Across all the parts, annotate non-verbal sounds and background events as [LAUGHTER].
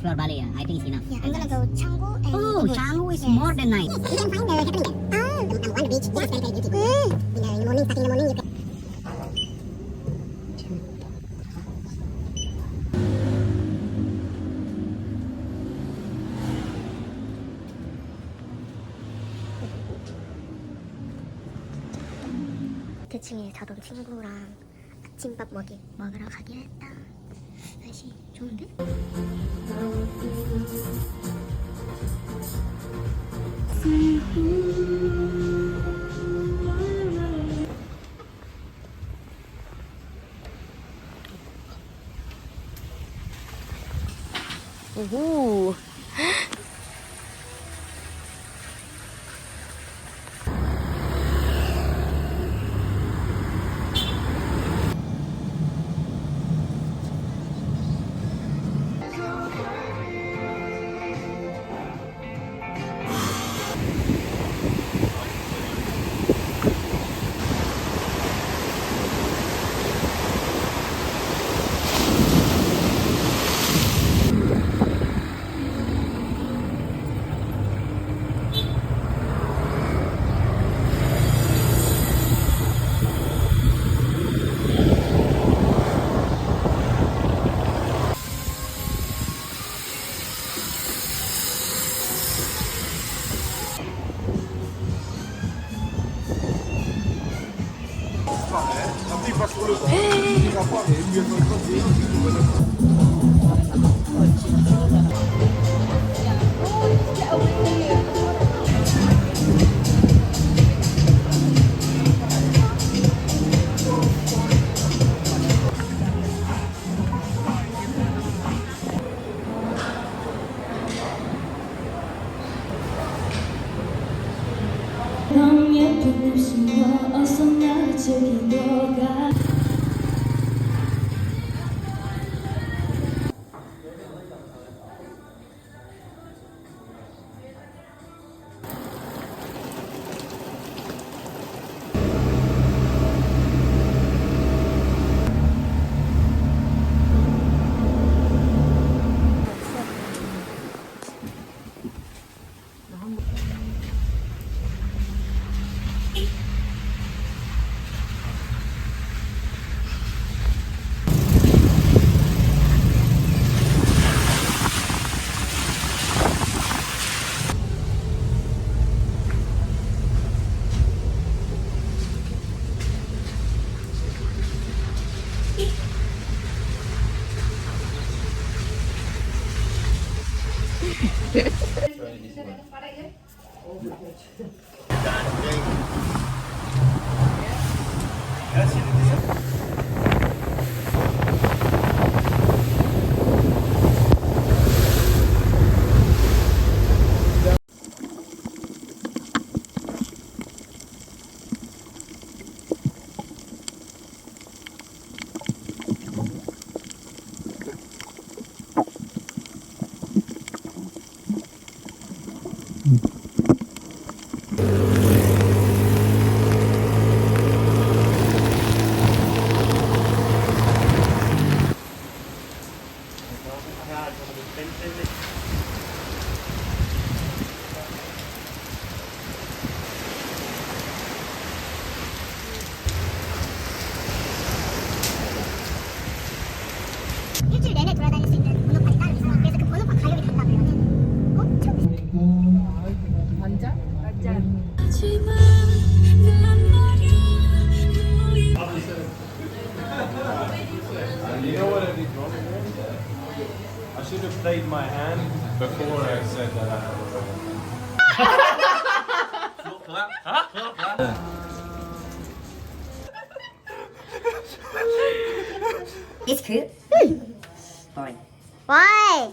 explore Bali. I think it's enough. Yeah, I'm gonna go Canggu and Oh, Ubud. Canggu is Yes. more than nice. You can find the happening there. Oh, the, on the beach. Yes, very, very beautiful. In the morning, starting in the morning, you can. 대층에 자던 친구랑 아침밥 먹이 먹으러 가기로 했다. 날씨 좋은데? 오 哎。played my hand before I said that I had a problem. clap, clap, clap. It's cute. Boring. Why?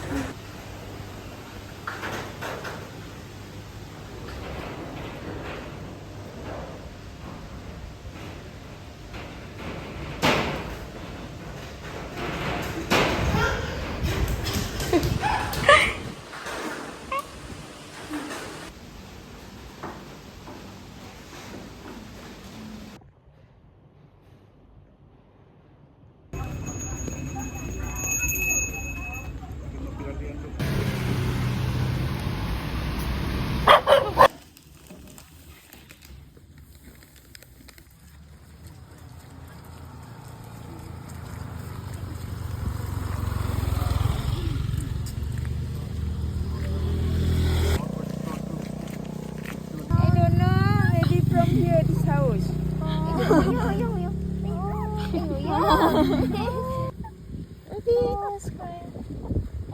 ice cream.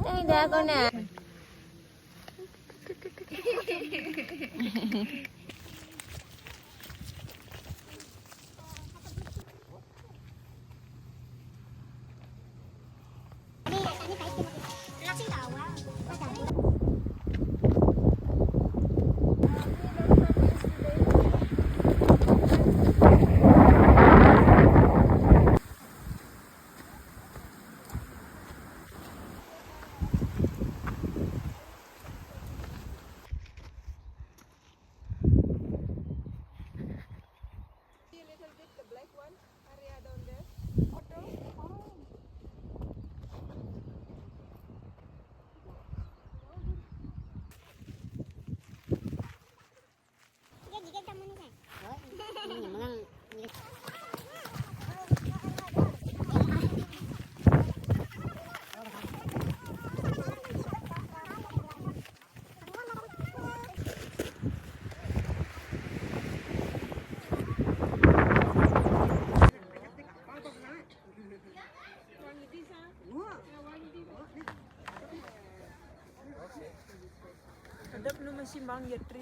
Tanda ko na. simbang yetri.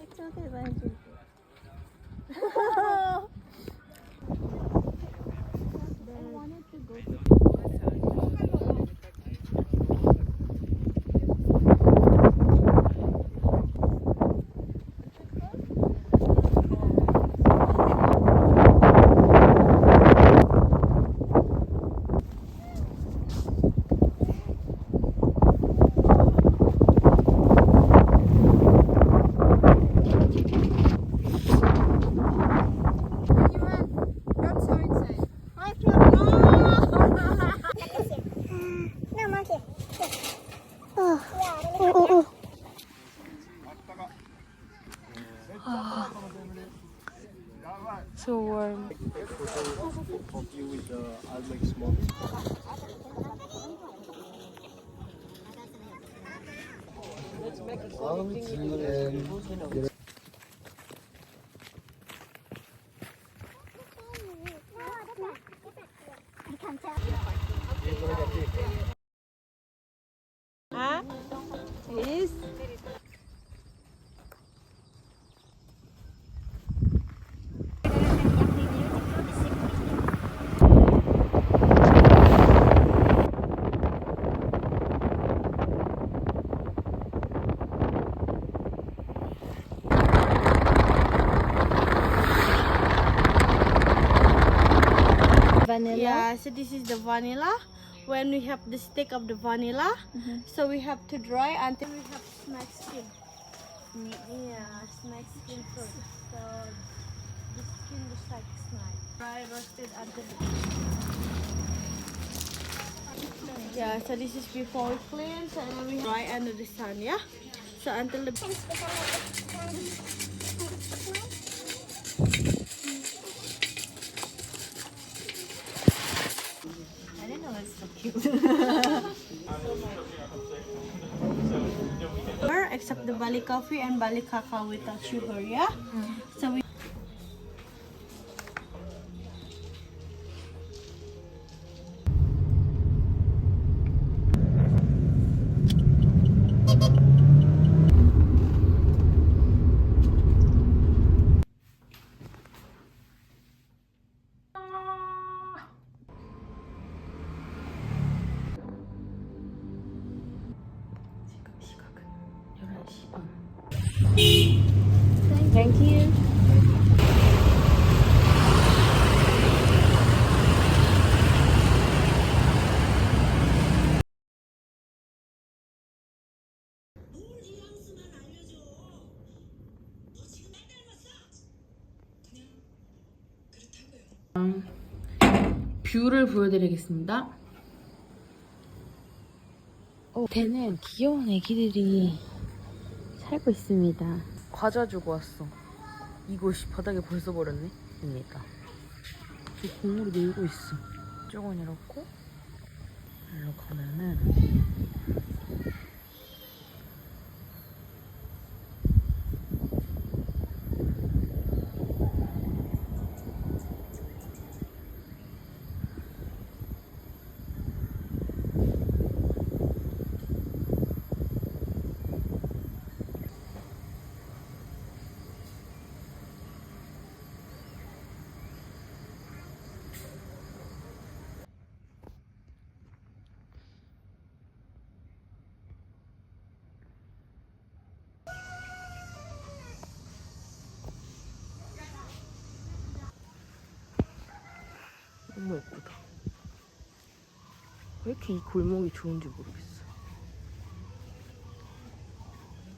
It's okay, bye. Let's make a so Yeah, so this is the vanilla. When we have the stick of the vanilla, mm-hmm. so we have to dry until we have snack skin. Yeah, snack skin first. So the skin looks like snack. Dry roasted until. Yeah, so this is before we cleanse and then we dry under the sun. Yeah, so until the. Except the Bali coffee and Bali cacao without sugar, yeah? So Thank you. 뷰를 보여드리겠습니다. 어, 대는 귀여운 애기들이 살고 있습니다. 과자 주고 왔어. 이것이 바닥에 벌써 버렸네. 입니다. 이 공으로 놀고 있어. 저건 이렇고, 일로 가면은 너무 예쁘다. 왜 이렇게 이 골목이 좋은지 모르겠어.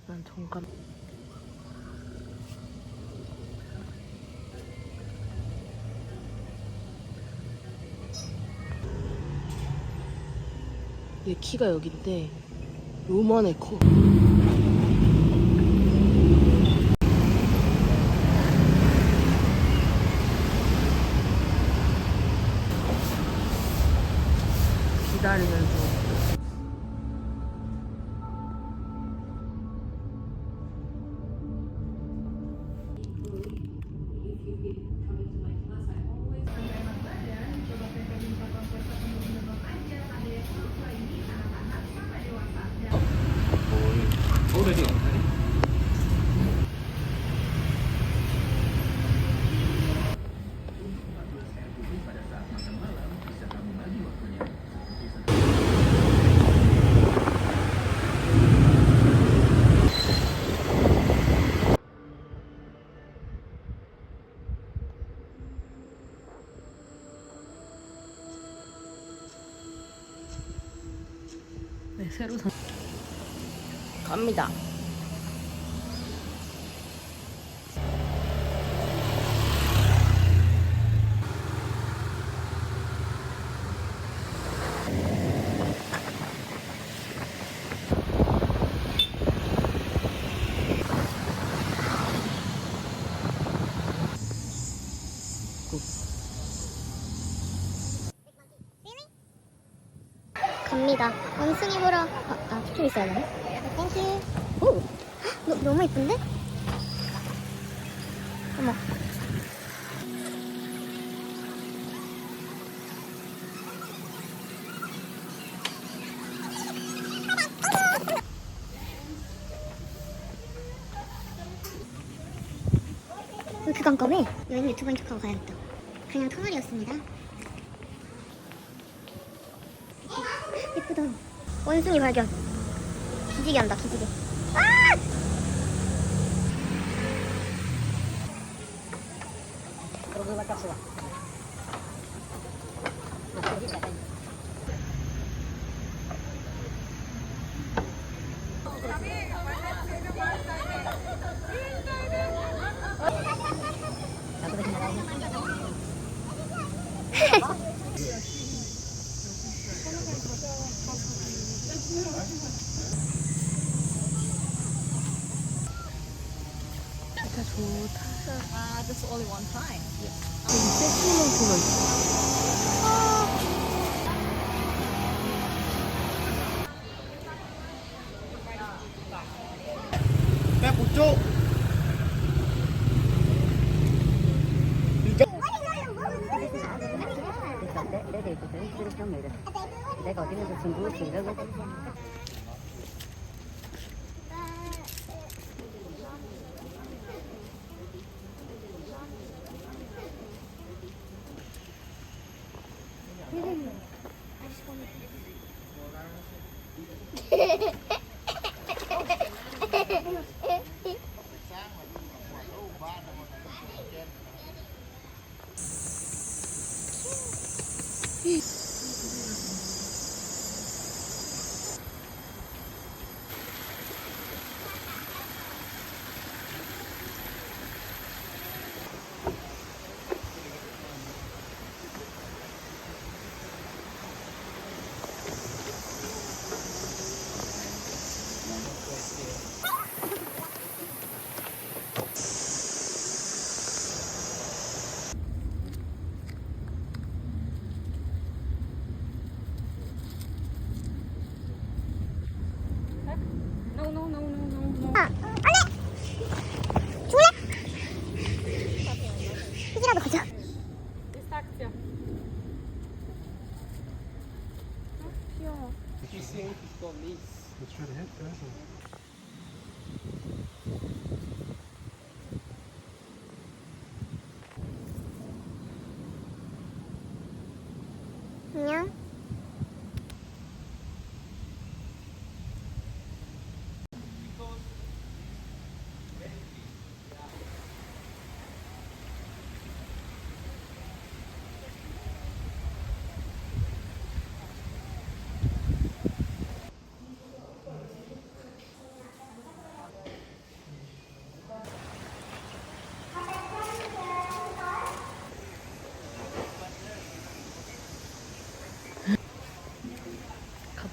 난 정감. 얘 키가 여긴데 요만해 커. 十二点钟 갑니다 갑니다. 원숭이 보러. 아, 아 티켓 있어야 되나? 땡큐. 오, 너, 너무 이쁜데? 어머. 왜 이렇게 깜깜해? 여행 유튜버인 척하고 가야겠다. 그냥 터널이었습니다. 예쁘다. 원숭이 발견. 기지개 한다, 기지개. 아! 진짜 내가 어디 있는지 지금 누굴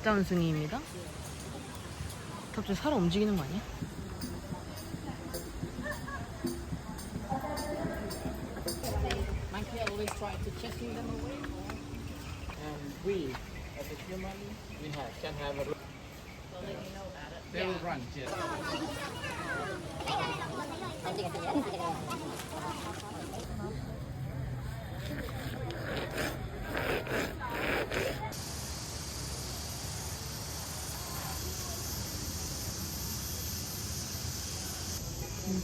가짜 원숭이입니다. 갑자기 살아 움직이는 거 아니야?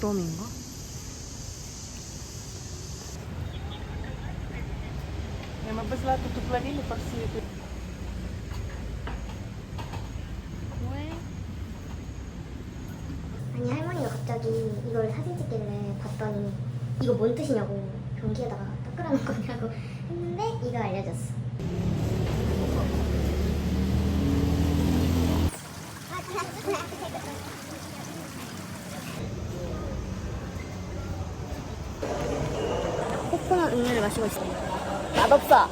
무덤인가? 아니 할머니가 갑자기 이걸 사진 찍길래 봤더니 이거 뭔 뜻이냐고 변기에다가 닦으라는 거냐고 했는데 이거 알려줬어. 음료를 마시고 있습니다. 맛없어.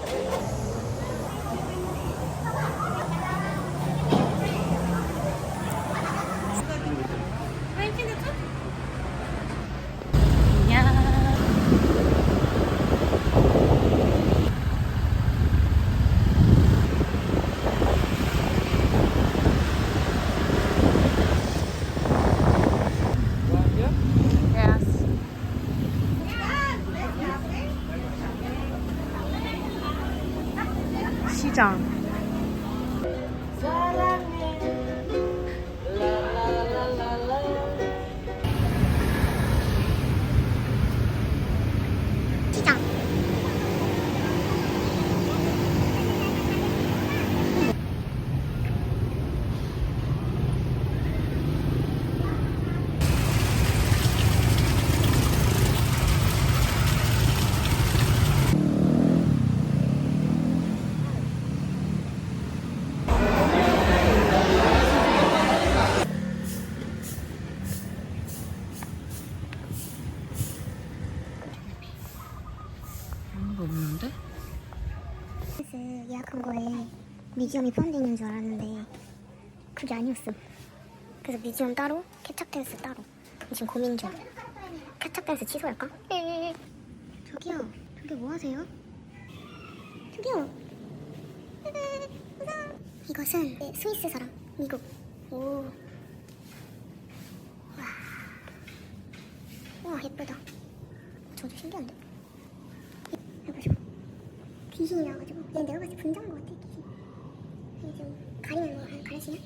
시 거에 뮤지엄이 포함되어 있는 줄 알았는데 그게 아니었어. 그래서 뮤지엄 따로, 케찹 댄스 따로. 지금 고민 중. 케찹 댄스 취소할까? 저기요, 저기 뭐 하세요? 저기요. 이것은 네, 스위스 사람, 미국. 오. 와. 와 예쁘다. 저도 신기한데. 해보죠. 귀신이 나와가지고 얘 내가 봤을 때 분장한 것 같아 가리면 뭐 아, 가르치냐?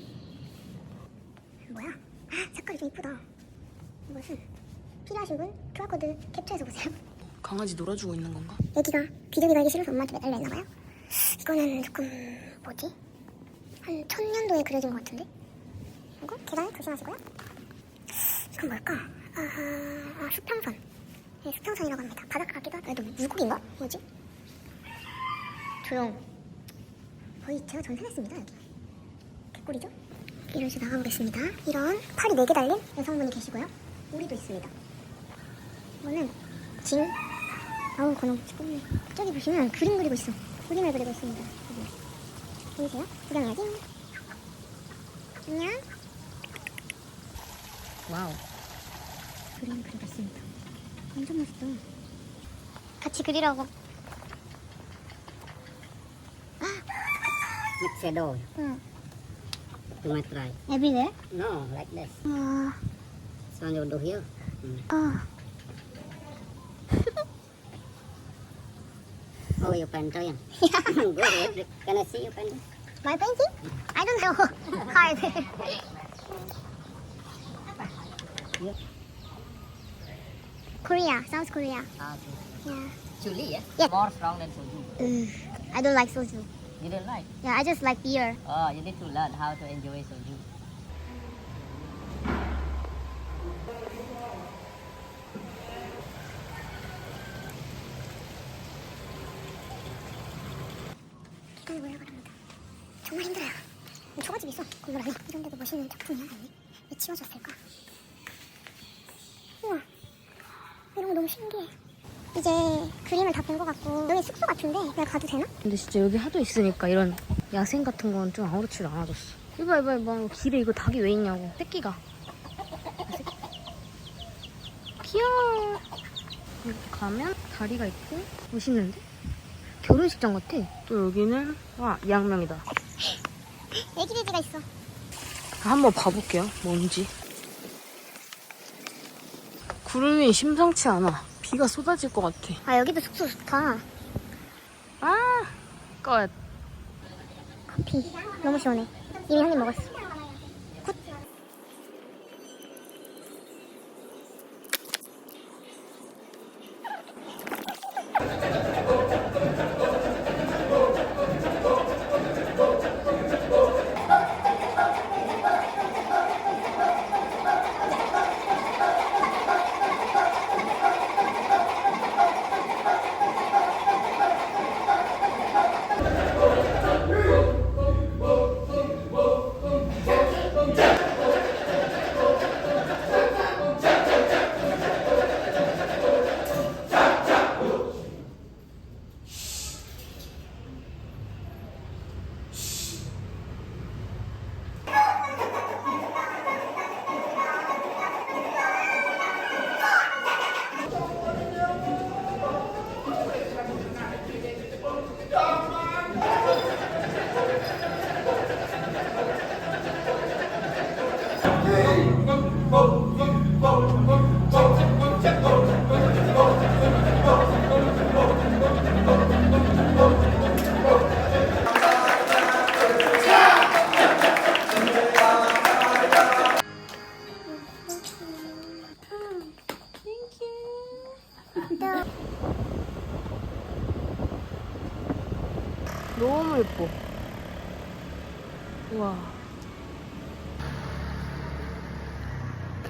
뭐야? 아, 색깔이 좀 이쁘다 이것은 필요하신 분 QR코드 캡처해서 보세요 강아지 놀아주고 있는 건가? 애기가 비둘기 달기 싫어서 엄마한테 매달려 있나 봐요 이거는 조금 뭐지? 한 천년도에 그려진 것 같은데? 이거 계단 조심하시고요 이건 뭘까? 아, 아 수평선 네, 수평선이라고 합니다 바닷가 같기도 하다 얘도 물고기인가? 뭐지? 조용. 거의 제가 전산했습니다 여기. 개꿀이죠? 이런 식으로 나가보겠습니다. 이런 팔이 4개 달린 여성분이 계시고요. 오리도 있습니다. 이거는 징. 아우 건너 죽겠네. 저기 보시면 그림 그리고 있어. 그림을 그리고 있습니다. 여기. 보이세요? 구경해야지. 안녕. 와우. 그림을 그리고 있습니다. 완전 멋있다. 같이 그리라고. With shadow. 응. You might try. Everywhere? No, like this. Uh. 어. So you do here. 어. Uh. [LAUGHS] Oh, you painter. [LAUGHS] Yeah. [LAUGHS] Good. good. Can I see you painting? My painting? I don't know. Hard. Korea, South Korea. Ah, okay. Yeah. Chili, yeah? Yeah. More strong than soju. Ugh, I don't like soju. You don't like? Yeah, I just like beer. Oh, you need to learn how to enjoy soju. 계단을 올라가랍니다. 정말 힘들어요. 초가집 있어. 건물 안에. 이런 데도 멋있는 작품이 하나 있네. 왜 치워졌을까? 우와. 이런 거 너무 신기해. 이제 그림을 다 본 것 같은데 내가 가도 되나? 근데 진짜 여기 하도 있으니까 이런 야생 같은 건 좀 아무렇지도 않아졌어. 이봐, 이봐, 이봐. 길에 이거 닭이 왜 있냐고. 새끼가. 아, 새끼. 귀여워. 이렇게 가면 다리가 있고 멋있는데? 결혼식장 같아. 또 여기는 와 이양명이다. 애기 돼지가 있어. 한번 봐볼게요. 뭔지. 구름이 심상치 않아. 비가 쏟아질 것 같아. 아 여기도 숙소 좋다. 아, 끝. 커피 너무 시원해. 이미 한 입 먹었어.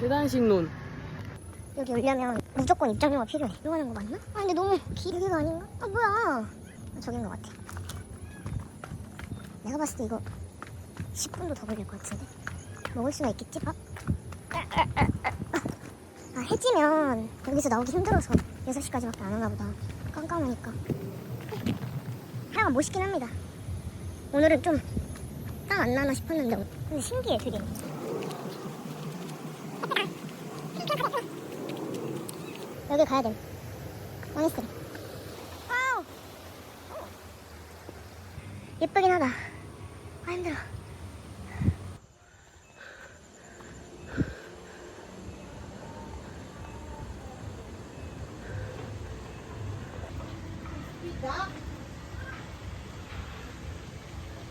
계단식 논. 여기 오려면 무조건 입장료가 필요해. 하는 거 맞나? 아 근데 너무 길이가 아닌가? 아 뭐야? 아, 저긴 것 같아. 내가 봤을 때 이거 10분도 더 걸릴 것 같은데. 먹을 수가 있겠지 밥? 아 해지면 여기서 나오기 힘들어서 6시까지밖에 안 하나 보다. 깜깜하니까. 하여간 멋있긴 합니다. 오늘은 좀 땀 안 나나 싶었는데 근데 신기해 되게. 여기 가야 돼. 망했어. 아우. 예쁘긴 하다. 아 힘들어.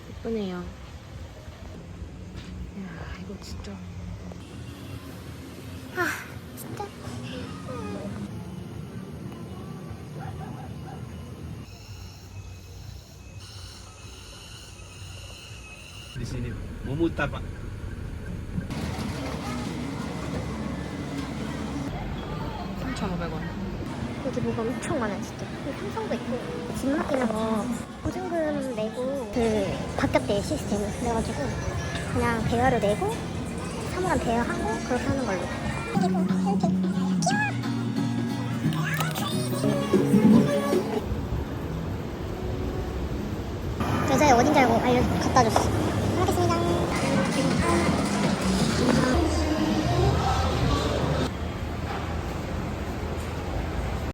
예쁘네요. 이야, 이거 진짜. 아 진짜. Sini memutar pak. 3,500원. 여기 뭐가 엄청 많아 진짜. 여기 삼성도 있고 집 맡기는 거 보증금 내고 그 바뀌었대 시스템이 그래가지고 그냥 대여료 내고 사무관 대여하고 그렇게 하는 걸로. 여자애 어딘지 알고 알려 갖다 줬어.